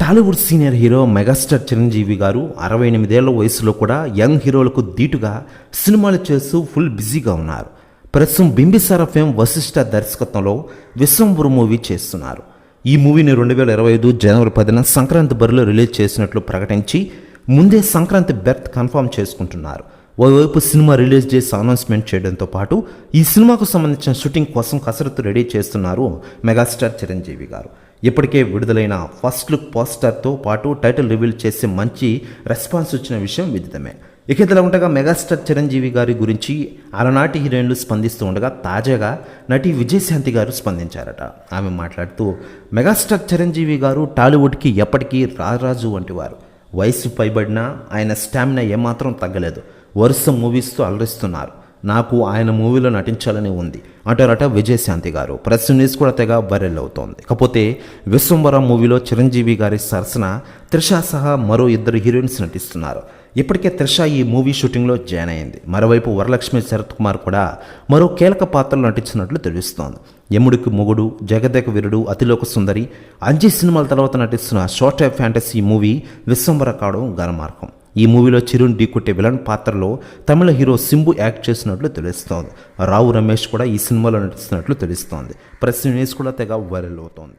Tollywood senior hero megastar Chiranjeevi garu అరవై ఎనిమిదేళ్ళ వయసులో కూడా యంగ్ హీరోలకు దీటుగా సినిమాలు చేస్తూ ఫుల్ బిజీగా ఉన్నారు. ప్రస్తుతం బింబిసార ఫేమ్ వశిష్ఠ దర్శకత్వంలో విశ్వంబురు మూవీ చేస్తున్నారు. ఈ మూవీని రెండు వేల ఇరవై ఐదు జనవరి పదిన సంక్రాంతి బరిలో రిలీజ్ చేసినట్లు ప్రకటించి ముందే సంక్రాంతి బెర్త్ కన్ఫర్మ్ చేసుకుంటున్నారు. ఓవైపు సినిమా రిలీజ్ చేసి అనౌన్స్మెంట్ చేయడంతో పాటు ఈ సినిమాకు సంబంధించిన షూటింగ్ కోసం కసరత్తు రెడీ చేస్తున్నారు మెగాస్టార్ చిరంజీవి గారు. ఇప్పటికే విడుదలైన ఫస్ట్ లుక్ పోస్టర్తో పాటు టైటిల్ రివీల్ చేసి మంచి రెస్పాన్స్ వచ్చిన విషయం విదితమే. ఇక ఇదిలా ఉండగా మెగాస్టార్ చిరంజీవి గారి గురించి అలనాటి హీరోయిన్లు స్పందిస్తూ ఉండగా తాజాగా నటి విజయశాంతి గారు స్పందించారట. ఆమె మాట్లాడుతూ మెగాస్టార్ చిరంజీవి గారు టాలీవుడ్కి ఎప్పటికీ రారాజు వంటి వారు వయసు పైబడినా ఆయన స్టామినా ఏమాత్రం తగ్గలేదు. వరుస మూవీస్తో అలరిస్తున్నారు. నాకు ఆయన మూవీలో నటించాలని ఉంది. అంటారట విజయశాంతి గారు. ప్రెస్ న్యూస్ కూడా తెగ వైరల్ అవుతోంది. కాకపోతే విశ్వంబర మూవీలో చిరంజీవి గారి సరసన త్రిష సహా మరో ఇద్దరు హీరోయిన్స్ నటిస్తున్నారు. ఇప్పటికే త్రిష ఈ మూవీ షూటింగ్లో జాయిన్ అయింది. మరోవైపు వరలక్ష్మి శరత్ కుమార్ కూడా మరో కీలక పాత్రలో నటించినట్లు తెలుస్తోంది. యముడికి మొగుడు జగదేక వీరుడు అతిలోక సుందరి అంజీ సినిమాల తర్వాత నటిస్తున్న short type fantasy movie Vishwambhara కావడం గణమార్గం ఈ మూవీలో చిరున్ ఢీకొట్టే విలన్ పాత్రలో తమిళ హీరో సింబు యాక్ట్ చేసినట్లు తెలుస్తోంది. రావు రమేష్ కూడా ఈ సినిమాలో నటిస్తున్నట్లు తెలుస్తోంది. ప్రెస్ న్యూస్ కూడా తెగ వైరల్ అవుతోంది.